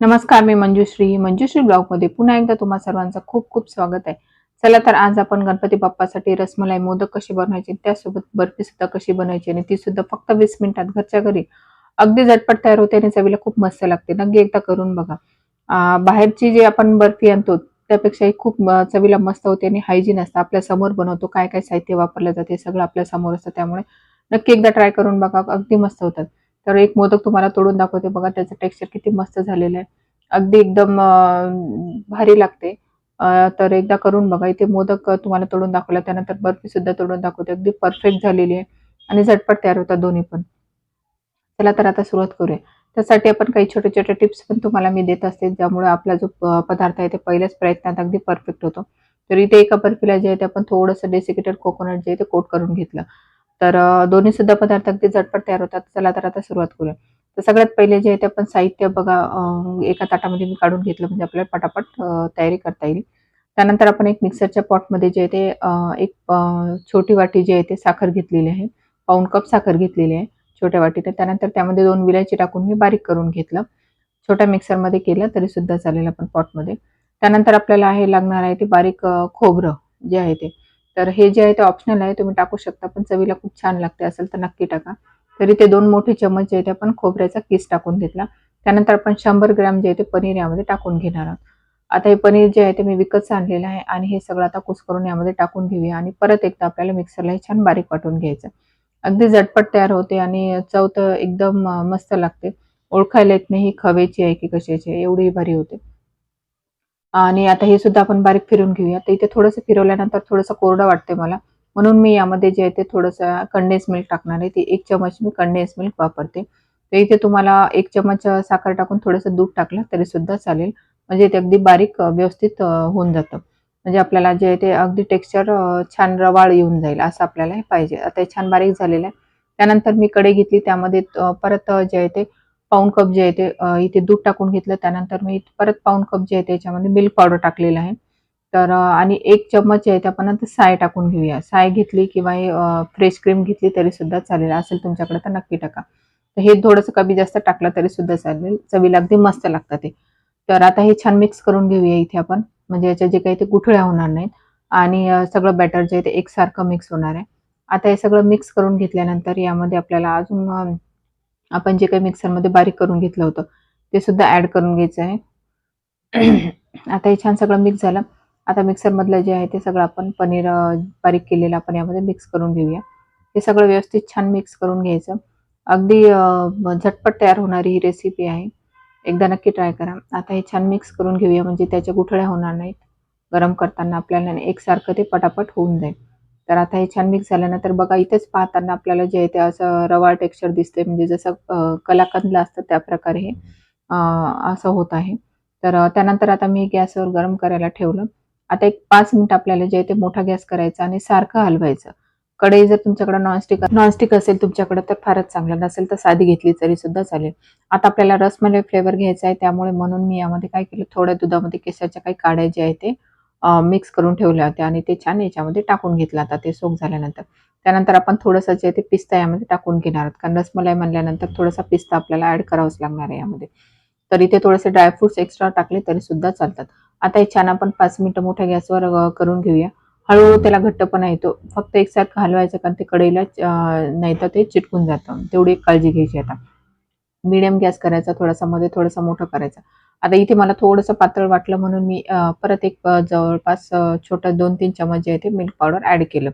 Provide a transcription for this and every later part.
नमस्कार मी मंजुश्री. मंजुश्री ब्लॉगमध्ये पुन्हा एकदा तुम्हा सर्वांचं खूप खूप स्वागत आहे. चला तर आज आपण गणपती बाप्पासाठी रसमलाई मोदक कशी बनवायची त्यासोबत बर्फी सुद्धा कशी बनवायची आणि ती सुद्धा फक्त वीस मिनिटात घरच्या घरी. अगदी झटपट तयार होते आणि चवीला खूप मस्त लागते. नक्की एकदा करून बघा. बाहेरची जी आपण बर्फी आणतो त्यापेक्षाही खूप चवीला मस्त होते आणि हायजीन असतं. आपल्यासमोर बनवतो काय काय साहित्य वापरलं जाते सगळं आपल्यासमोर असतं. त्यामुळे नक्की एकदा ट्राय करून बघा. अगदी मस्त होतात. तर एक मोदक तुम्हाला तोडून दाखवते बघा त्याचं टेक्स्चर किती मस्त झालेलं आहे. अगदी एकदम भारी लागते. तर एकदा करून बघा इथे मोदक तुम्हाला तोडून दाखवला त्यानंतर बर्फी सुद्धा तोडून दाखवते. अगदी परफेक्ट झालेली आहे आणि झटपट तयार होतात दोन्ही पण. चला तर आता सुरुवात करूया. त्यासाठी आपण काही छोटे छोटे टिप्स पण तुम्हाला मी देत असते ज्यामुळे आपला जो पदार्थ आहे ते पहिल्याच प्रयत्नात अगदी परफेक्ट होतो. तर इथे एका बर्फीला जे आहे ते आपण थोडंसं डेसिकेटेड कोकोनट जे आहे ते कोट करून घेतलं. तर दोन्ही सुद्धा पदार्थ अगदी झटपट तयार होतात. चला तर आता सुरुवात करूया. तर सगळ्यात पहिले जे आहे ते आपण साहित्य बघा एका ताटामध्ये मी काढून घेतलं म्हणजे आपल्याला पटापट तयारी करता येईल. त्यानंतर आपण एक मिक्सरच्या पॉटमध्ये जे आहे ते एक छोटी वाटी जी आहे ते साखर घेतलेली आहे. पाऊन कप साखर घेतलेली आहे छोट्या वाटीने. त्यानंतर त्यामध्ये दोन विलायची टाकून मी बारीक करून घेतलं. छोट्या मिक्सरमध्ये केलं तरी सुद्धा चालेल आपण पॉटमध्ये. त्यानंतर आपल्याला हे लागणार आहे ते बारीक खोबरं जे आहे ते. तर हे जे आहे ते ऑप्शनल आहे तुम्ही टाकू शकता पण चवीला खूप छान लागते असेल तर नक्की टाका. तरी ते दोन मोठे चमच जे आहे ते आपण खोबऱ्याचा किस टाकून घेतला. त्यानंतर आपण शंभर ग्रॅम जे आहे ते पनीर यामध्ये टाकून घेणार आहोत. आता हे पनीर जे आहे ते मी विकत आणलेलं आहे आणि हे सगळं आता कुस करून यामध्ये टाकून घेऊया आणि परत एकदा आपल्याला मिक्सरला हे छान बारीक वाटून घ्यायचं. अगदी झटपट तयार होते आणि चव तर एकदम मस्त लागते. ओळखायला येत नाही ही खवेची आहे की कशाची आहे एवढी भारी होते. आणि आता हे सुद्धा आपण बारीक फिरून घेऊया. तर इथे थोडंसं फिरवल्यानंतर थोडंसं कोरडं वाटते मला. म्हणून मी यामध्ये जे आहे ते थोडंसं कंडेन्स मिल्क टाकणार आहे. ते एक चमच मी कंडेन्स मिल्क वापरते. तर इथे तुम्हाला एक चमच साखर टाकून थोडंसं दूध टाकलं तरी सुद्धा चालेल. म्हणजे ते अगदी बारीक व्यवस्थित होऊन जातं. म्हणजे आपल्याला जे आहे ते अगदी टेक्स्चर छान रवाळ येऊन जाईल असं आपल्याला हे पाहिजे. आता हे छान बारीक झालेलं आहे. त्यानंतर मी कडे घेतली. त्यामध्ये परत जे आहे ते पाऊन कप जे आहे ते इथे दूध टाकून घेतलं. त्यानंतर मी परत पाऊण कप जे आहे त्याच्यामध्ये मिल्क पावडर टाकलेलं आहे. तर आणि एक चम्मच जे आहे ते आपण साय टाकून घेऊया. साय घेतली किंवा फ्रेश क्रीम घेतली तरी सुद्धा चालेल. असेल तुमच्याकडे तर नक्की टाका. तर हे थोडंसं कमी जास्त टाकलं तरी सुद्धा चालेल. चवीला अगदी मस्त लागतं ते. तर आता हे छान मिक्स करून घेऊया इथे आपण. म्हणजे याच्या जे काही ते गुठळ्या होणार नाहीत. आणि सगळं बॅटर जे आहे ते एकसारखं मिक्स होणार आहे. आता हे सगळं मिक्स करून घेतल्यानंतर यामध्ये आपल्याला अजून आपण जे काही मिक्सरमध्ये बारीक करून घेतलं होतं ते सुद्धा ऍड करून घ्यायचं आहे. आता हे छान सगळं मिक्स झालं. आता मिक्सरमधलं जे आहे ते सगळं आपण पनीर बारीक केलेलं आपण यामध्ये मिक्स करून घेऊया. हे सगळं व्यवस्थित छान मिक्स करून घ्यायचं. अगदी झटपट तयार होणारी ही रेसिपी आहे. एकदा नक्की ट्राय करा. आता हे छान मिक्स करून घेऊया म्हणजे त्याच्या गुठळ्या होणार नाहीत. गरम करताना आपल्याला एकसारखं ते पटापट होऊन जाईल. तर आता हे छान मिक्स झाल्यानंतर बघा इथेच पाहताना आपल्याला जे आहे ते असं रवा टेक्स्चर दिसते म्हणजे जसं कलाकंदला असतं त्या प्रकारे हे. असं होत आहे. तर त्यानंतर आता मी गॅसवर गरम करायला ठेवलं. आता एक पाच मिनिट आपल्याला जे आहे ते मोठा गॅस करायचा आणि सारखं हलवायचं. कढई जर तुमच्याकडे नॉनस्टिक नॉनस्टिक असेल तुमच्याकडे तर फारच चांगलं. नसेल तर साधी घेतली तरी सुद्धा चालेल. आता आपल्याला रसमलाई फ्लेवर घ्यायचा आहे. त्यामुळे म्हणून मी यामध्ये काय केलं? थोड्या दुधामध्ये केसाच्या काही काड्या जे आहे ते मिक्स करून ठेवल्या होत्या आणि ते छान याच्यामध्ये टाकून घेतलं आता ते सोक झाल्यानंतर. त्यानंतर आपण थोडंसं जे ते पिस्ता यामध्ये टाकून घेणार आहोत. कारण रसमलाई म्हणल्यानंतर थोडासा पिस्ता आपल्याला ऍड करावाच लागणार आहे यामध्ये. तर इथे थोडेसे ड्रायफ्रुट्स एक्स्ट्रा टाकले तरी सुद्धा चालतात. आता हे छान आपण पाच मिनिटं मोठ्या गॅसवर करून घेऊया. हळूहळू त्याला घट्टपणा येतो. फक्त एकसारखं हलवायचं कारण ते कढईला नाही तर ते चिटकून जातं. तेवढी एक काळजी घ्यायची आता. मिडियम गॅस करायचा थोडासा मध्ये थोडासा मोठा करायचा. आता इथे मला थोडंसं पातळ वाटलं म्हणून मी परत एक जवळपास छोटं दोन तीन चमच जे आहे ते मिल्क पावडर ऍड केलं.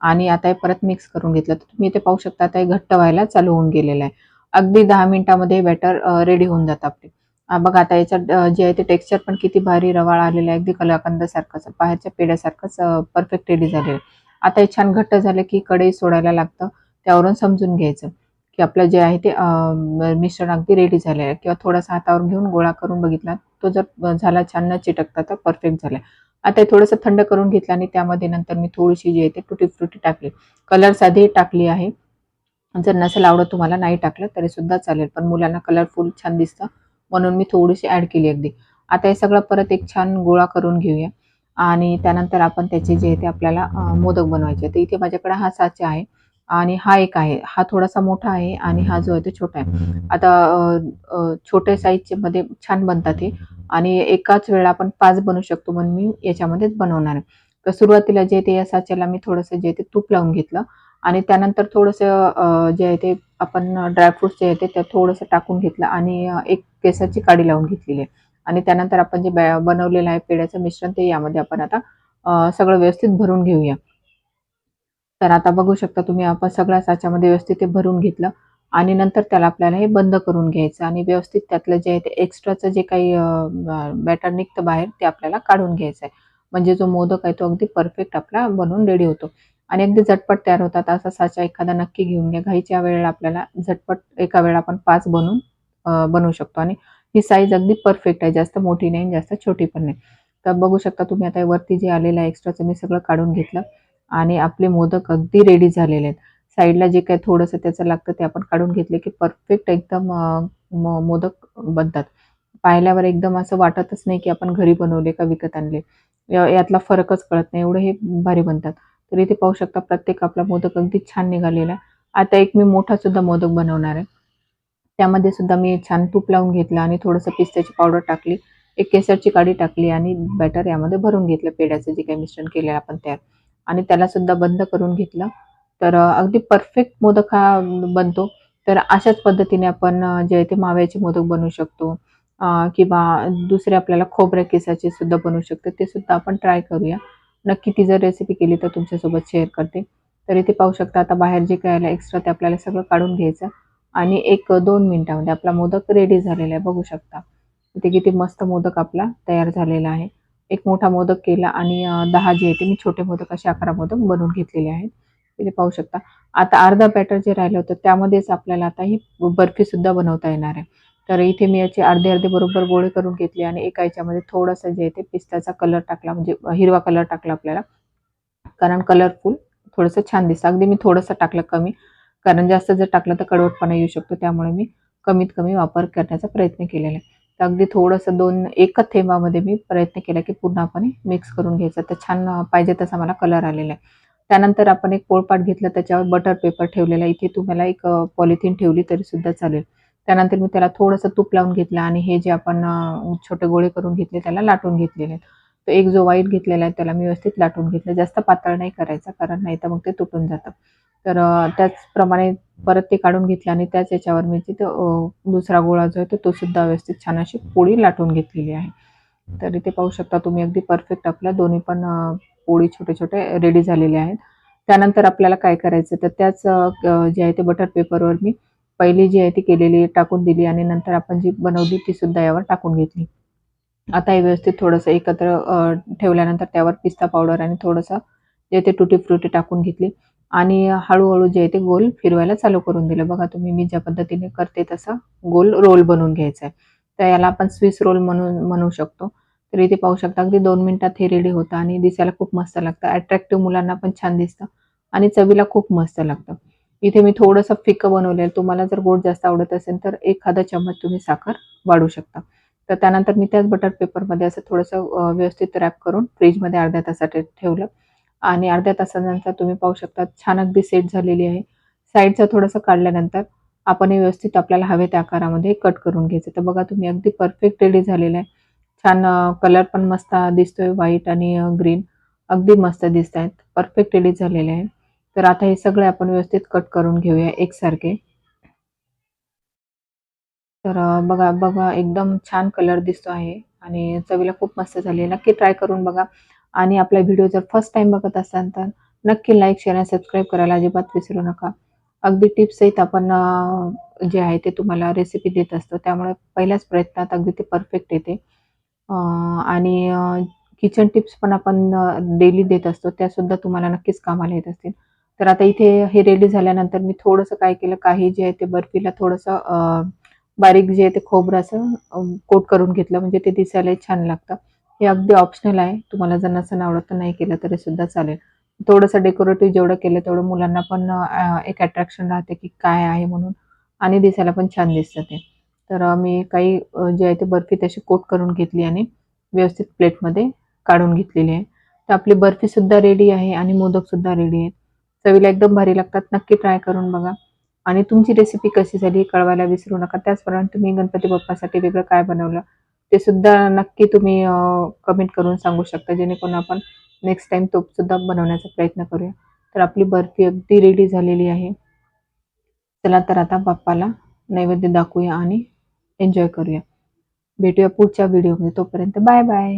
आणि आता हे परत मिक्स करून घेतलं. तर तुम्ही इथे पाहू शकता आता हे घट्ट व्हायला चालू होऊन गेलेलं आहे. अगदी दहा मिनिटामध्ये बॅटर रेडी होऊन जातं आपले. बघा आता याच्यात जे आहे ते टेक्स्चर पण किती भारी रवाळ आलेलं आहे. अगदी कलाकंदासारखंच बाहेरच्या पेड्यासारखंच परफेक्ट रेडी झालेलं आहे. आता हे छान घट्ट झालं की कढई सोडायला लागतं. त्यावरून समजून घ्यायचं. की आपलं जे आहे ते मिश्रण अगदी रेडी झालं आहे किंवा थोडासा हातावर घेऊन गोळा करून बघितला तो जर झाला छान न चिटकता तर परफेक्ट झाला आता हे थोडंसं थंड करून घेतलं आणि त्यामध्ये नंतर मी थोडीशी जी आहे ते टुटी फ्रुटी टाकली. कलर साधी टाकली आहे. जर नसेल आवडत तुम्हाला नाही टाकलं तरी सुद्धा चालेल. पण मुलांना कलरफुल छान दिसतं म्हणून मी थोडीशी ऍड केली अगदी. आता हे सगळं परत एक छान गोळा करून घेऊया. आणि त्यानंतर आपण त्याचे जे आहे ते आपल्याला मोदक बनवायचे. तर इथे माझ्याकडे हा साचे आहे. आणि हा एक आहे. हा थोडासा मोठा आहे आणि हा जो आहे तो छोटा आहे. आता छोट्या साईजचे मध्ये छान बनतात हे. आणि एकाच वेळा आपण पाच बनवू शकतो म्हणून मी याच्यामध्येच बनवणार आहे. तर सुरुवातीला जे ते या साच्याला मी थोडंसं जे ते तूप लावून घेतलं. आणि त्यानंतर थोडंसं जे आहे ते आपण ड्रायफ्रुट्स जे आहे ते त्यात थोडंसं टाकून घेतलं आणि एक केसाची काडी लावून घेतलेली आहे. आणि त्यानंतर आपण जे बॅ- बनवलेलं आहे पेढ्याचं मिश्रण ते यामध्ये आपण आता सगळं व्यवस्थित भरून घेऊया. तर आता बघू शकता तुम्ही आपण सगळ्या साच्यामध्ये व्यवस्थित ते भरून घेतलं आणि नंतर त्याला आपल्याला हे बंद करून घ्यायचं आणि व्यवस्थित त्यातलं जे आहे ते एक्स्ट्राचं जे काही बॅटर निघतं बाहेर ते आपल्याला काढून घ्यायचं आहे. म्हणजे जो मोदक आहे तो अगदी परफेक्ट आपला बनवून रेडी होतो. आणि अगदी झटपट तयार होतात असा साचा एखादा नक्की घेऊन घ्या. घाईच्या वेळेला आपल्याला झटपट एका वेळा आपण पाच बनवून बनवू शकतो. आणि ही साईज अगदी परफेक्ट आहे. जास्त मोठी नाही जास्त छोटी पण नाही. तर बघू शकता तुम्ही आता वरती जे आलेलं आहे एक्स्ट्राचं मी सगळं काढून घेतलं. आणि आपले मोदक अगदी रेडी झालेले आहेत. साईडला जे काही थोडंसं त्याचं लागतं ते आपण काढून घेतले की परफेक्ट एकदम मोदक बनतात. पाहिल्यावर एकदम असं वाटतच नाही की आपण घरी बनवले का विकत आणले. या- यातला फरकच कळत नाही. एवढे हे भारी बनतात. तर इथे पाहू शकता प्रत्येक आपला मोदक अगदी छान निघालेला आहे. आता एक मी मोठा सुद्धा मोदक बनवणार आहे. त्यामध्ये सुद्धा मी छान तूप लावून घेतलं आणि थोडंसं पिस्त्याची पावडर टाकली. एक केसरची काडी टाकली आणि बॅटर यामध्ये भरून घेतलं पेढ्याचं जे काही मिश्रण केलेलं आपण त्यात आणि त्याला सुद्धा बंद करून घेतलं. तर अगदी परफेक्ट मोदक हा बनतो. तर अशाच पद्धतीने आपण जे ते माव्याचे मोदक बनवू शकतो किंवा दुसरे आपल्याला खोबऱ्या केसाचे सुद्धा बनवू शकतो ते सुद्धा आपण ट्राय करूया. नक्की ती जर रेसिपी केली तर तुमच्यासोबत शेअर करते. तर इथे पाहू शकता आता बाहेर जे काय एक्स्ट्रा ते आपल्याला सगळं काढून घ्यायचं. आणि एक दोन मिनिटामध्ये आपला मोदक रेडी झालेला आहे बघू शकता. इथे किती मस्त मोदक आपला तयार झालेला आहे. एक मोठा मोदक केला आणि दहा जे आहे ते मी छोटे मोदक असे अकरा मोदक बनवून घेतलेले आहेत. इथे पाहू शकता. आता अर्धा बॅटर जे राहिलं होतं त्यामध्येच आपल्याला आता ही बर्फी सुद्धा बनवता येणार आहे. तर इथे मी याचे अर्धे अर्धे बरोबर गोळे करून घेतले आणि एका याच्यामध्ये थोडंसं जे आहे ते पिस्ताचा कलर टाकला म्हणजे हिरवा कलर टाकला आपल्याला. कारण कलरफुल थोडंसं छान दिसतं. अगदी मी थोडंसं टाकलं कमी. कारण जास्त जर टाकलं तर कडवटपणा येऊ शकतो. त्यामुळे मी कमीत कमी वापर करण्याचा प्रयत्न केलेला आहे. अगदी थोडंसं दोन एकच थेंबामध्ये मी प्रयत्न केला की पूर्णपणे मिक्स करून घ्यायचा. तर छान पाहिजे तसा मला कलर आलेला आहे. त्यानंतर आपण एक पोळपाट घेतलं त्याच्यावर बटर पेपर ठेवलेला आहे. इथे तुम्हाला एक पॉलिथिन ठेवली तरी सुद्धा चालेल. त्यानंतर मी त्याला थोडंसं तूप लावून घेतलं आणि हे जे आपण छोटे गोळे करून घेतले त्याला लाटून घेतलेले आहेत. तर एक जो वाईट घेतलेला आहे त्याला मी व्यवस्थित लाटून घेतलं. जास्त पातळ नाही करायचा कारण नाही तर मग ते तुटून जातं. तर त्याचप्रमाणे परत ते काढून घेतले आणि त्याच याच्यावर मी तिथं दुसरा गोळा जो आहे तो- तो सुद्धा व्यवस्थित छान अशी पोळी लाटून घेतलेली आहे. तर इथे पाहू शकता तुम्ही अगदी परफेक्ट आपल्या दोन्ही पण पोळी छोटे छोटे रेडी झालेले आहेत. त्यानंतर आपल्याला काय करायचं? तर त्याच जे आहे ते बटर पेपरवर मी पहिली जी आहे ती केलेली टाकून दिली आणि नंतर आपण जी बनवली ती सुद्धा यावर टाकून घेतली. आता हे व्यवस्थित थोडंसं एकत्र ठेवल्यानंतर त्यावर पिस्ता पावडर आणि थोडंसं जे ते तुटी फ्रुटी टाकून घेतली. आणि हळूहळू जे आहे ते गोल फिरवायला चालू करून दिलं. बघा तुम्ही मी ज्या पद्धतीने करते तसा गोल रोल बनवून घ्यायचा आहे. तर याला आपण स्विस रोल म्हणून म्हणू शकतो. तर इथे पाहू शकता अगदी दोन मिनिटात हे रेडी होतं आणि दिसायला खूप मस्त लागतं. अट्रॅक्टिव्ह मुलांना पण छान दिसतं आणि चवीला खूप मस्त लागतं. इथे मी थोडंसं फिकं बनवलेलं तुम्हाला जर गोड जास्त आवडत असेल तर एखादा चम्मच तुम्ही साखर वाढू शकता. तर त्यानंतर मी त्याच बटर पेपरमध्ये असं थोडंसं व्यवस्थित रॅप करून फ्रीजमध्ये अर्ध्या तासाठी ठेवलं. आणि अर्ध्या तासानंतर तुम्ही पाहू शकता छान अगदी सेट झालेली आहे. साईडचा थोडंसं काढल्यानंतर आपण हे व्यवस्थित आपल्याला हवे त्या आकारामध्ये कट करून घ्यायचं. तर बघा तुम्ही अगदी परफेक्ट रेडी झालेलं आहे. छान कलर पण मस्त दिसतोय व्हाईट आणि ग्रीन अगदी मस्त दिसत आहेत परफेक्ट रेडी झालेले आहे. तर आता हे सगळे आपण व्यवस्थित कट करून घेऊया एकसारखे. तर बघा बघा एकदम छान कलर दिसतो आहे. आणि चवीला खूप मस्त झाली आहे. नक्की ट्राय करून बघा. आणि आपला व्हिडिओ जर फर्स्ट टाइम बघत असाल तर नक्की लाईक शेअर आणि सबस्क्राईब करायला अजिबात विसरू नका. अगदी टिप्सहित आपण जे आहे ते तुम्हाला रेसिपी देत असतो. त्यामुळे पहिल्याच प्रयत्नात अगदी ते परफेक्ट येते. आणि किचन टिप्स पण आपण डेली देत असतो. त्यासुद्धा तुम्हाला नक्कीच कामाला येत असतील. तर आता इथे हे रेडी झाल्यानंतर मी थोडंसं काय केलं काही जे आहे ते बर्फीला थोडंसं बारीक जे आहे ते खोबरं असं कोट करून घेतलं. म्हणजे ते दिसायलाही छान लागतं. हे अगदी ऑप्शनल आहे. तुम्हाला जर नसेल आवडत तर नाही केलं तरी सुद्धा चालेल. थोडंसं डेकोरेटिव्ह जेवढं केलं तेवढं मुलांना पण एक अट्रॅक्शन राहते की काय आहे म्हणून. आणि दिसायला पण छान दिसतं ते. तर मी काही जे आहे ते बर्फी तशी कोट करून घेतली आणि व्यवस्थित प्लेटमध्ये काढून घेतलेली आहे. तर आपली बर्फीसुद्धा रेडी आहे आणि मोदक सुद्धा रेडी आहेत. चवीला एकदम भारी लागतात. नक्की ट्राय करून बघा. आणि तुमची रेसिपी कशी झाली कळवायला विसरू नका. त्याचप्रमाणे तुम्ही गणपती बाप्पासाठी वेगळं काय बनवलं? ते सुद्धा नक्की तुम्ही कमेंट करून सांगू शकता जेणेकरून आपण नेक्स्ट टाइम तो सुद्धा बनवण्याचा प्रयत्न करूया. तर आपली बर्फी अगदी रेडी झालेली आहे. चला तर आता बाप्पाला नैवेद्य दाखवूया आणि एन्जॉय करूया. भेटूया पुढच्या व्हिडिओमध्ये तोपर्यंत बाय बाय